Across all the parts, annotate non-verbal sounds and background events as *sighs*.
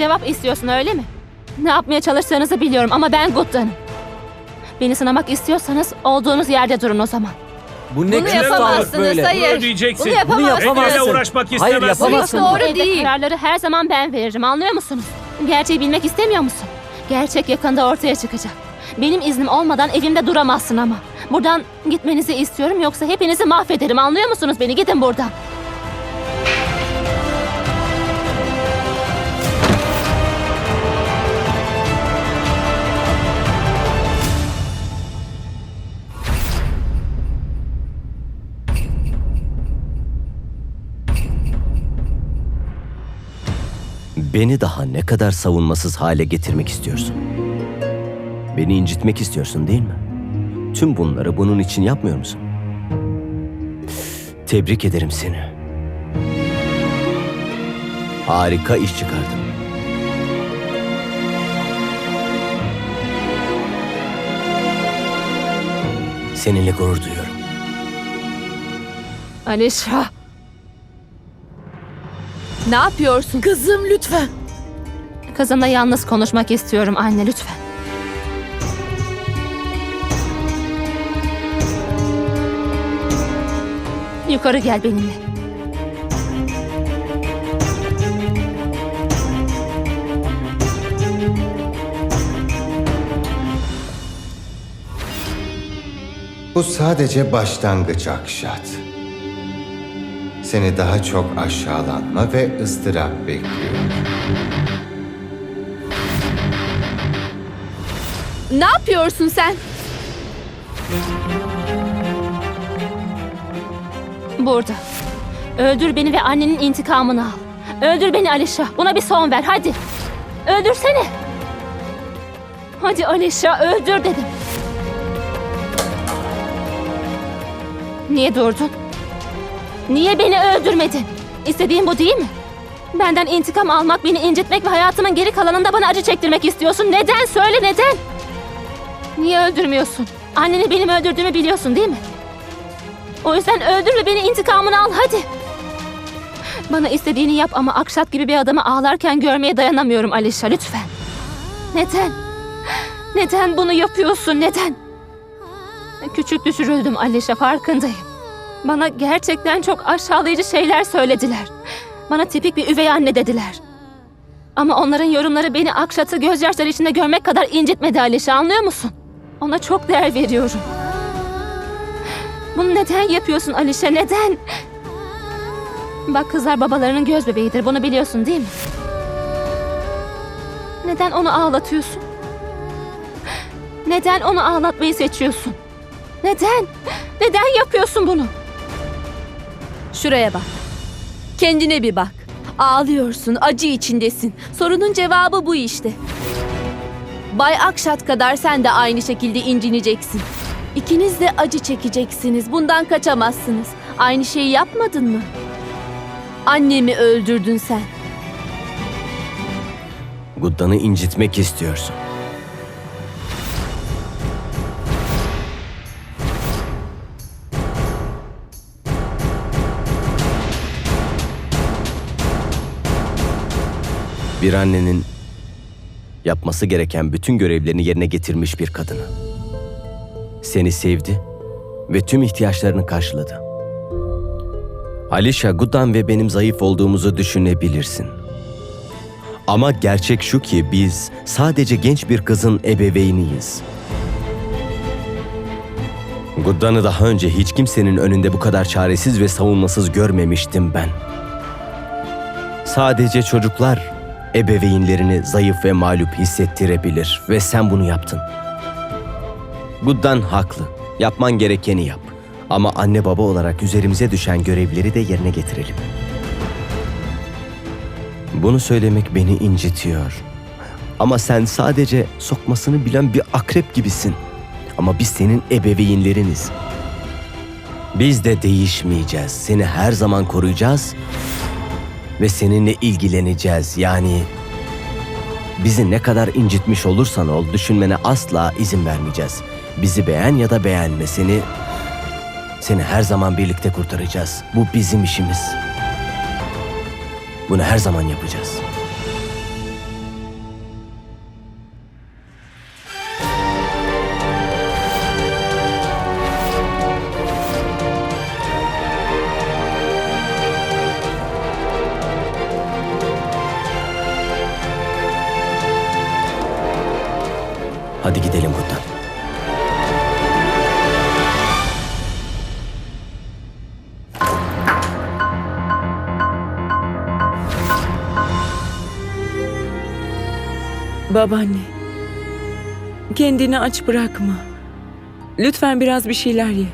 Cevap istiyorsun öyle mi? Ne yapmaya çalıştığınızı biliyorum ama ben Guttan'ım. Beni sınamak istiyorsanız olduğunuz yerde durun o zaman. Bu ne Bunu yapamazsınız, böyle? hayır. Bunu ödeyeceksin. Bunu yapamazsın. Bunu yapamazsın. Benimle uğraşmak Hayır, istemezsin. yapamazsın. Doğru Evde değil. kararları her zaman ben veririm anlıyor musunuz? Gerçeği bilmek istemiyor musun? Gerçek yakında ortaya çıkacak. Benim iznim olmadan evimde duramazsın ama. Buradan gitmenizi istiyorum yoksa hepinizi mahvederim anlıyor musunuz beni? Gidin buradan. Beni daha ne kadar savunmasız hale getirmek istiyorsun? Beni incitmek istiyorsun değil mi? Tüm bunları bunun için yapmıyor musun? Tebrik ederim seni. Harika iş çıkardın. Seninle gurur duyuyorum. Alişa. Ne yapıyorsun? Kızım lütfen. Kızımla yalnız konuşmak istiyorum anne lütfen. Yukarı gel benimle. Bu sadece başlangıç Akşat. Seni daha çok aşağılanma ve ıstırap bekliyor. Ne yapıyorsun sen? Burada. Öldür beni ve annenin intikamını al. Öldür beni Alişa. Buna bir son ver hadi. Öldürsene. Hadi Alişa öldür dedim. Niye durdun? Niye beni öldürmedin? İstediğin bu değil mi? Benden intikam almak, beni incitmek ve hayatımın geri kalanında bana acı çektirmek istiyorsun. Neden? Söyle neden? Niye öldürmüyorsun? Anneni benim öldürdüğümü biliyorsun değil mi? O yüzden öldür ve beni intikamını al hadi. Bana istediğini yap ama Akşat gibi bir adamı ağlarken görmeye dayanamıyorum Alişa lütfen. Neden? Neden bunu yapıyorsun neden? Küçük düşürüldüm Alişa farkındayım. Bana gerçekten çok aşağılayıcı şeyler söylediler. Bana tipik bir üvey anne dediler. Ama onların yorumları beni Akşat'ı gözyaşları içinde görmek kadar incitmedi Alişa anlıyor musun? Ona çok değer veriyorum. Bunu neden yapıyorsun Alişe? Neden? Bak kızlar babalarının göz bebeğidir. Bunu biliyorsun değil mi? Neden onu ağlatıyorsun? Neden onu ağlatmayı seçiyorsun? Neden? Neden yapıyorsun bunu? Şuraya bak. Kendine bir bak. Ağlıyorsun, acı içindesin. Sorunun cevabı bu işte. Bay Akşat kadar sen de aynı şekilde incineceksin. İkiniz de acı çekeceksiniz. Bundan kaçamazsınız. Aynı şeyi yapmadın mı? Annemi öldürdün sen. Guddan'ı incitmek istiyorsun. Bir annenin yapması gereken bütün görevlerini yerine getirmiş bir kadını. Seni sevdi ve tüm ihtiyaçlarını karşıladı. Alişa, Guddan ve benim zayıf olduğumuzu düşünebilirsin. Ama gerçek şu ki biz sadece genç bir kızın ebeveyniyiz. Guddan'ı daha önce hiç kimsenin önünde bu kadar çaresiz ve savunmasız görmemiştim ben. Sadece çocuklar ebeveynlerini zayıf ve mağlup hissettirebilir ve sen bunu yaptın. Guddan haklı. Yapman gerekeni yap. Ama anne baba olarak üzerimize düşen görevleri de yerine getirelim. Bunu söylemek beni incitiyor. Ama sen sadece sokmasını bilen bir akrep gibisin. Ama biz senin ebeveynleriniz. Biz de değişmeyeceğiz. Seni her zaman koruyacağız ve seninle ilgileneceğiz. Yani bizi ne kadar incitmiş olursan ol düşünmene asla izin vermeyeceğiz. Bizi beğen ya da beğenme seni seni her zaman birlikte kurtaracağız. Bu bizim işimiz. Bunu her zaman yapacağız. Babaanne. Kendini aç bırakma. Lütfen biraz bir şeyler ye.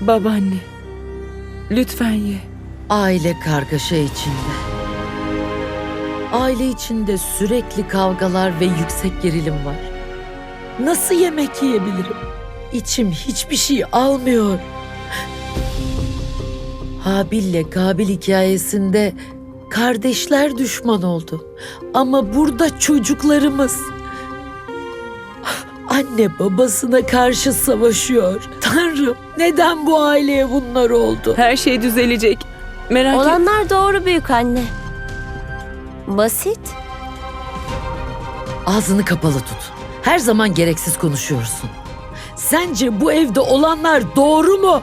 Babaanne. Lütfen ye. Aile kargaşa içinde. Aile içinde sürekli kavgalar ve yüksek gerilim var. Nasıl yemek yiyebilirim? İçim hiçbir şey almıyor. Habil'le Kabil hikayesinde kardeşler düşman oldu. Ama burada çocuklarımız. Anne babasına karşı savaşıyor. Tanrım neden bu aileye bunlar oldu? Her şey düzelecek. Merak etme. Olanlar doğru büyük anne. Basit. Ağzını kapalı tut. Her zaman gereksiz konuşuyorsun. Sence bu evde olanlar doğru mu?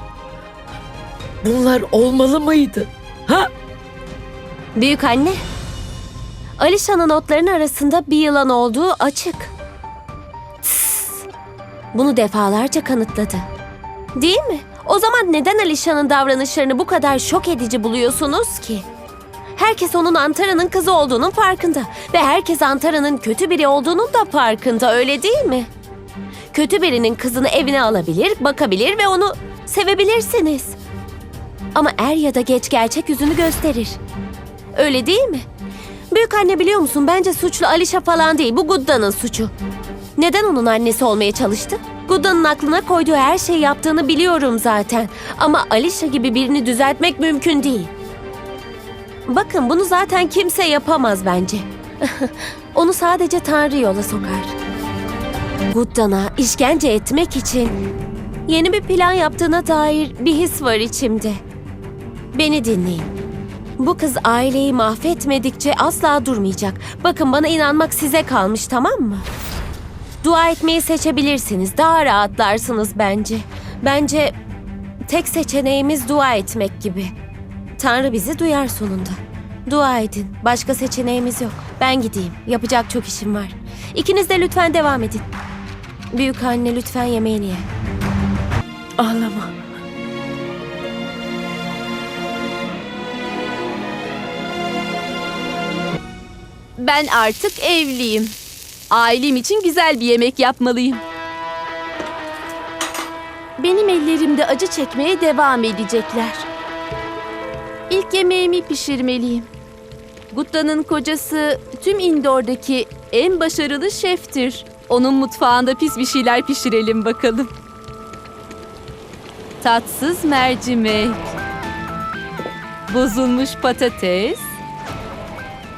Bunlar olmalı mıydı? Ha? Büyük anne. Alişan'ın notlarının arasında bir yılan olduğu açık. Tıs. Bunu defalarca kanıtladı. Değil mi? O zaman neden Alişan'ın davranışlarını bu kadar şok edici buluyorsunuz ki? Herkes onun Antara'nın kızı olduğunun farkında. Ve herkes Antara'nın kötü biri olduğunun da farkında öyle değil mi? Kötü birinin kızını evine alabilir, bakabilir ve onu sevebilirsiniz. Ama er ya da geç gerçek yüzünü gösterir. Öyle değil mi? Büyük anne biliyor musun bence suçlu Alişa falan değil bu Gudda'nın suçu. Neden onun annesi olmaya çalıştı? Gudda'nın aklına koyduğu her şeyi yaptığını biliyorum zaten. Ama Alişa gibi birini düzeltmek mümkün değil. Bakın bunu zaten kimse yapamaz bence. *laughs* Onu sadece Tanrı yola sokar. Guddan'a işkence etmek için yeni bir plan yaptığına dair bir his var içimde. Beni dinleyin. Bu kız aileyi mahvetmedikçe asla durmayacak. Bakın bana inanmak size kalmış tamam mı? Dua etmeyi seçebilirsiniz. Daha rahatlarsınız bence. Bence tek seçeneğimiz dua etmek gibi. Tanrı bizi duyar sonunda. Dua edin. Başka seçeneğimiz yok. Ben gideyim. Yapacak çok işim var. İkiniz de lütfen devam edin. Büyük anne lütfen yemeğini ye. Ağlama. Ben artık evliyim. Ailem için güzel bir yemek yapmalıyım. Benim ellerimde acı çekmeye devam edecekler. İlk yemeğimi pişirmeliyim. Gutta'nın kocası tüm Indor'daki en başarılı şeftir. Onun mutfağında pis bir şeyler pişirelim bakalım. Tatsız mercimek. Bozulmuş patates.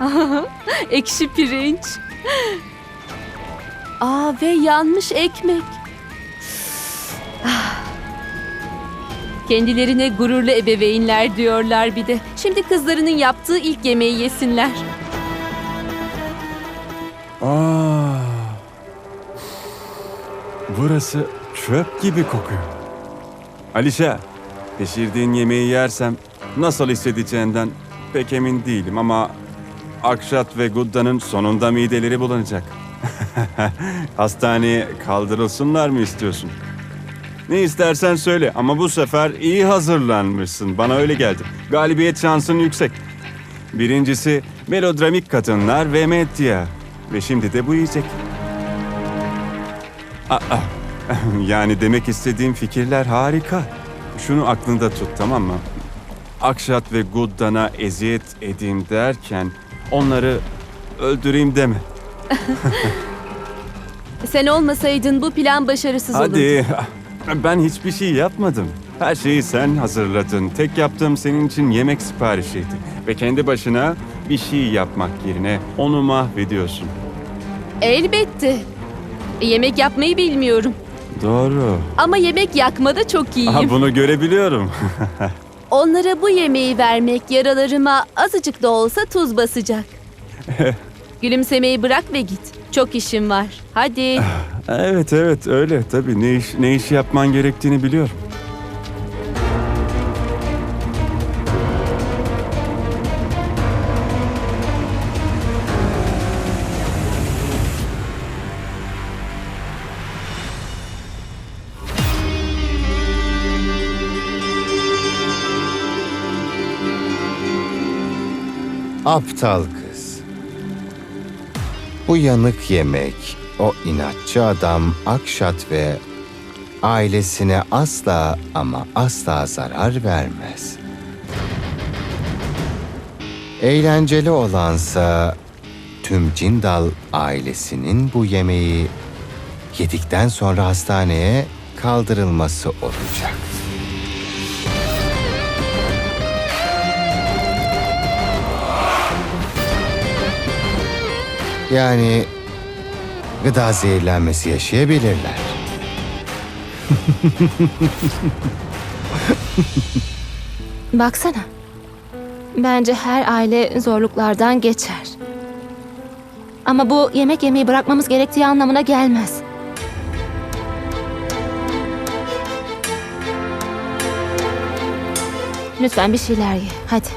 *laughs* Ekşi pirinç. Aa ve yanmış ekmek. *sighs* Kendilerine gururlu ebeveynler diyorlar bir de. Şimdi kızlarının yaptığı ilk yemeği yesinler. Aa, burası çöp gibi kokuyor. Alişe, pişirdiğin yemeği yersem nasıl hissedeceğinden pek emin değilim ama Akşat ve Gudda'nın sonunda mideleri bulanacak. *laughs* Hastaneye kaldırılsınlar mı istiyorsun? Ne istersen söyle ama bu sefer iyi hazırlanmışsın. Bana öyle geldi. Galibiyet şansın yüksek. Birincisi melodramik kadınlar ve medya. Ve şimdi de bu yiyecek. Aa, *laughs* yani demek istediğim fikirler harika. Şunu aklında tut tamam mı? Akşat ve Guddan'a eziyet edeyim derken onları öldüreyim deme. *laughs* Sen olmasaydın bu plan başarısız olurdu. Hadi. Ben hiçbir şey yapmadım. Her şeyi sen hazırladın. Tek yaptığım senin için yemek siparişiydi. Ve kendi başına bir şey yapmak yerine onu mahvediyorsun. Elbette. Yemek yapmayı bilmiyorum. Doğru. Ama yemek yakmada çok iyiyim. Aha, bunu görebiliyorum. *laughs* Onlara bu yemeği vermek yaralarıma azıcık da olsa tuz basacak. *laughs* Gülümsemeyi bırak ve git. Çok işim var. Hadi. evet evet öyle tabii. Ne iş, ne iş yapman gerektiğini biliyorum. Aptal kız. Bu yanık yemek o inatçı adam Akşat ve ailesine asla ama asla zarar vermez. Eğlenceli olansa tüm Cindal ailesinin bu yemeği yedikten sonra hastaneye kaldırılması olacak. Yani gıda zehirlenmesi yaşayabilirler. Baksana. Bence her aile zorluklardan geçer. Ama bu yemek yemeyi bırakmamız gerektiği anlamına gelmez. Lütfen bir şeyler ye. Hadi.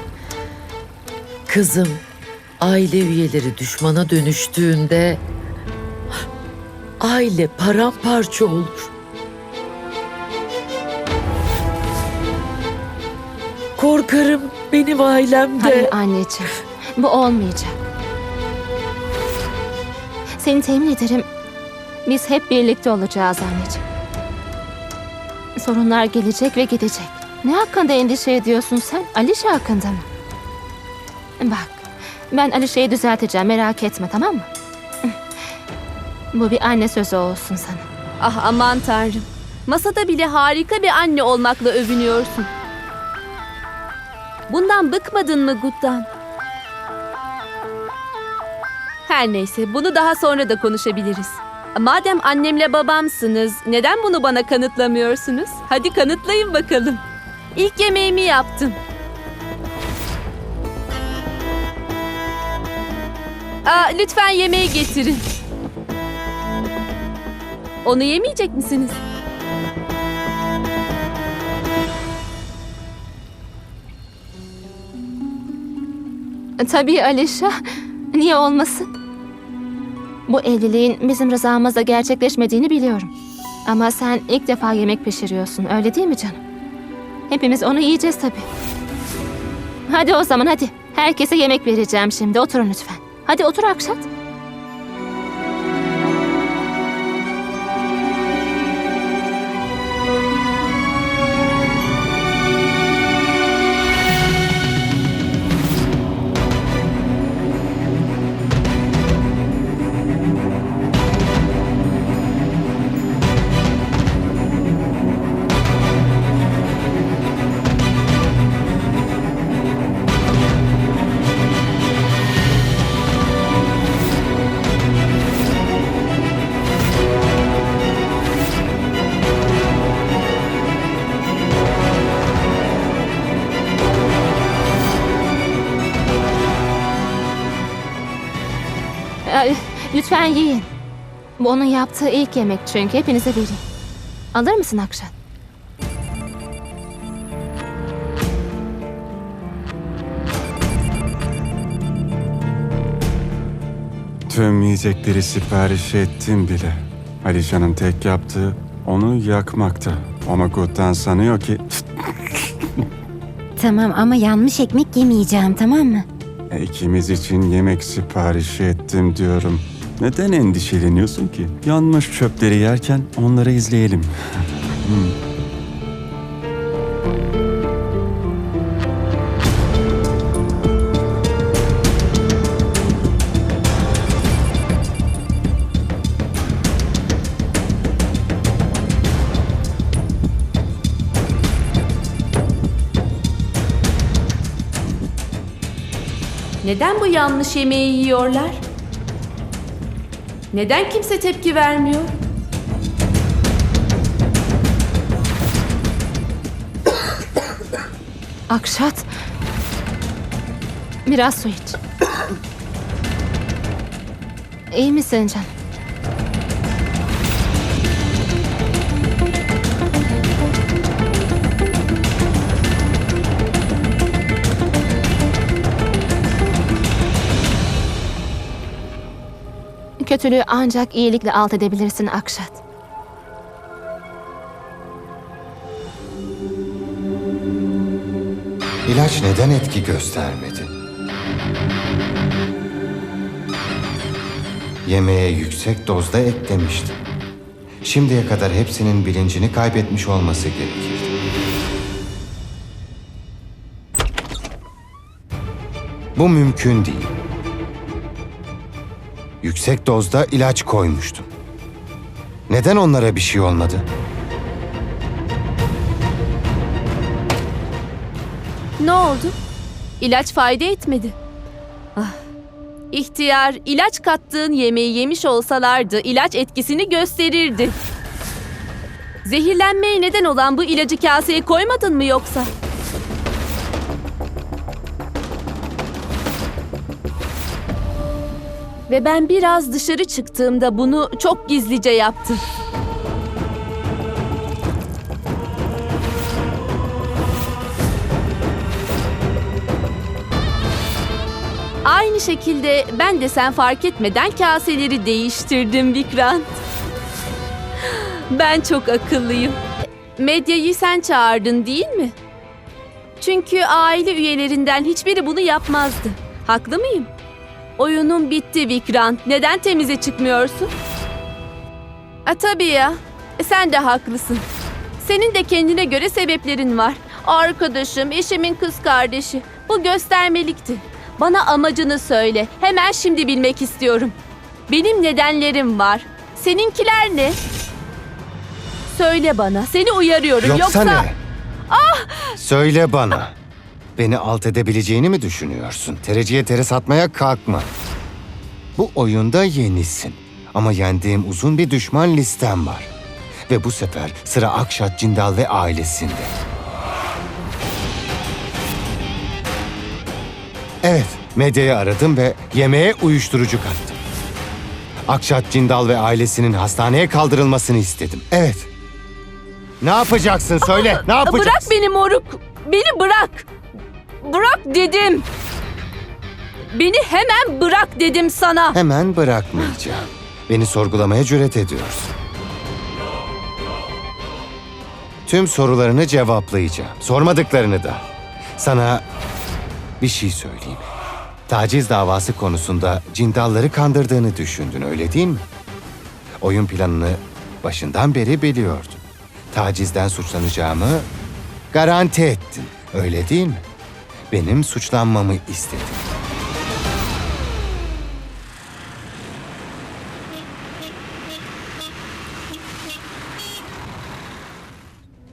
Kızım, aile üyeleri düşmana dönüştüğünde aile paramparça olur. Korkarım benim ailemde. Hayır anneciğim. Bu olmayacak. Seni temin ederim. Biz hep birlikte olacağız anneciğim. Sorunlar gelecek ve gidecek. Ne hakkında endişe ediyorsun sen? Alişe hakkında mı? Bak, ben Alişe'yi düzelteceğim merak etme tamam mı? Bu bir anne sözü olsun sana. Ah aman tanrım. Masada bile harika bir anne olmakla övünüyorsun. Bundan bıkmadın mı Gut'tan? Her neyse bunu daha sonra da konuşabiliriz. Madem annemle babamsınız neden bunu bana kanıtlamıyorsunuz? Hadi kanıtlayın bakalım. İlk yemeğimi yaptım. Aa, lütfen yemeği getirin. Onu yemeyecek misiniz? Tabii Alişa. Niye olmasın? Bu evliliğin bizim rızamızla gerçekleşmediğini biliyorum. Ama sen ilk defa yemek pişiriyorsun, öyle değil mi canım? Hepimiz onu yiyeceğiz tabii. Hadi o zaman hadi. Herkese yemek vereceğim şimdi. Oturun lütfen. Hadi otur Akşat. Bu onun yaptığı ilk yemek çünkü. Hepinize vereyim. Alır mısın Akşat? Tüm yiyecekleri sipariş ettim bile. Alişan'ın tek yaptığı onu yakmakta. Ama Gut'tan sanıyor ki Tamam ama yanmış ekmek yemeyeceğim tamam mı? "E, ikimiz için yemek sipariş ettim diyorum. Neden endişeleniyorsun ki? Yanmış çöpleri yerken onları izleyelim. Neden bu yanlış yemeği yiyorlar? Neden kimse tepki vermiyor? Akşat. Biraz su iç. İyi misin canım? Kötülüğü ancak iyilikle alt edebilirsin Akşat. İlaç neden etki göstermedi? Yemeğe yüksek dozda eklemiştim. Şimdiye kadar hepsinin bilincini kaybetmiş olması gerekirdi. Bu mümkün değil. Yüksek dozda ilaç koymuştum. Neden onlara bir şey olmadı? Ne oldu? İlaç fayda etmedi. Ah. İhtiyar, ilaç kattığın yemeği yemiş olsalardı ilaç etkisini gösterirdi. Zehirlenmeye neden olan bu ilacı kaseye koymadın mı yoksa? Ve ben biraz dışarı çıktığımda bunu çok gizlice yaptı. Aynı şekilde ben de sen fark etmeden kaseleri değiştirdim Vikrant. Ben çok akıllıyım. Medyayı sen çağırdın değil mi? Çünkü aile üyelerinden hiçbiri bunu yapmazdı. Haklı mıyım? Oyunun bitti Vikrant. Neden temize çıkmıyorsun? A, tabii ya. E, sen de haklısın. Senin de kendine göre sebeplerin var. Arkadaşım, eşimin kız kardeşi. Bu göstermelikti. Bana amacını söyle. Hemen şimdi bilmek istiyorum. Benim nedenlerim var. Seninkiler ne? Söyle bana. Seni uyarıyorum. Yoksa, Yoksa, ne? Ah! Söyle bana. Beni alt edebileceğini mi düşünüyorsun? Tereciye tere satmaya kalkma. Bu oyunda yenisin. Ama yendiğim uzun bir düşman listem var. Ve bu sefer sıra Akşat Cindal ve ailesinde. Evet, medyayı aradım ve yemeğe uyuşturucu kattım. Akşat Cindal ve ailesinin hastaneye kaldırılmasını istedim. Evet. Ne yapacaksın söyle, ne yapacaksın? Bırak beni moruk. Beni bırak. Bırak dedim. Beni hemen bırak dedim sana. Hemen bırakmayacağım. Beni sorgulamaya cüret ediyorsun. Tüm sorularını cevaplayacağım. Sormadıklarını da. Sana bir şey söyleyeyim. Taciz davası konusunda cindalları kandırdığını düşündün öyle değil mi? Oyun planını başından beri biliyordun. Tacizden suçlanacağımı garanti ettin. Öyle değil mi? Benim suçlanmamı istedin.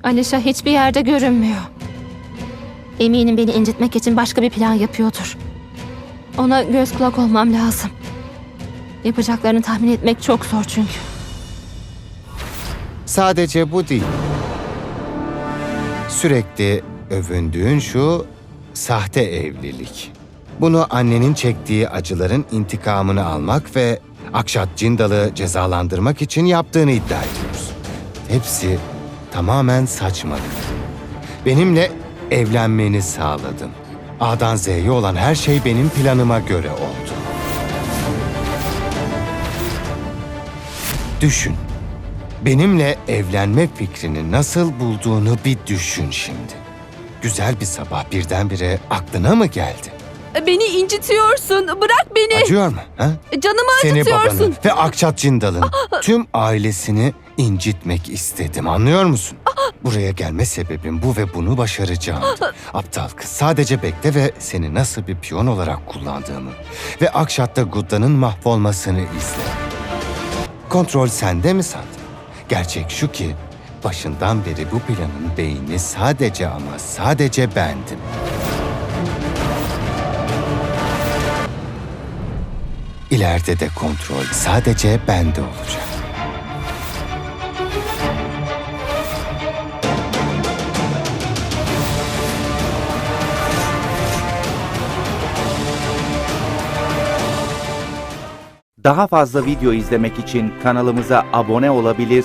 Alişa hiçbir yerde görünmüyor. Eminim beni incitmek için başka bir plan yapıyordur. Ona göz kulak olmam lazım. Yapacaklarını tahmin etmek çok zor çünkü. Sadece bu değil. Sürekli övündüğün şu sahte evlilik. Bunu annenin çektiği acıların intikamını almak ve Akşat Cindal'ı cezalandırmak için yaptığını iddia ediyorsun. Hepsi tamamen saçmalık. Benimle evlenmeni sağladım. A'dan Z'ye olan her şey benim planıma göre oldu. Düşün. Benimle evlenme fikrini nasıl bulduğunu bir düşün şimdi. Güzel bir sabah birdenbire aklına mı geldi? Beni incitiyorsun. Bırak beni. Acıyor mu? Ha? Canımı Seni acıtıyorsun. babanın ve Akçat Cindal'ın tüm ailesini incitmek istedim anlıyor musun? Buraya gelme sebebim bu ve bunu başaracağımdı. Aptal kız sadece bekle ve seni nasıl bir piyon olarak kullandığımı ve Akşat'ta Gudda'nın mahvolmasını izle. Kontrol sende mi sandın? Gerçek şu ki başından beri bu planın beyni sadece ama sadece bendim. İleride de kontrol sadece bende olacak. Daha fazla video izlemek için kanalımıza abone olabilir,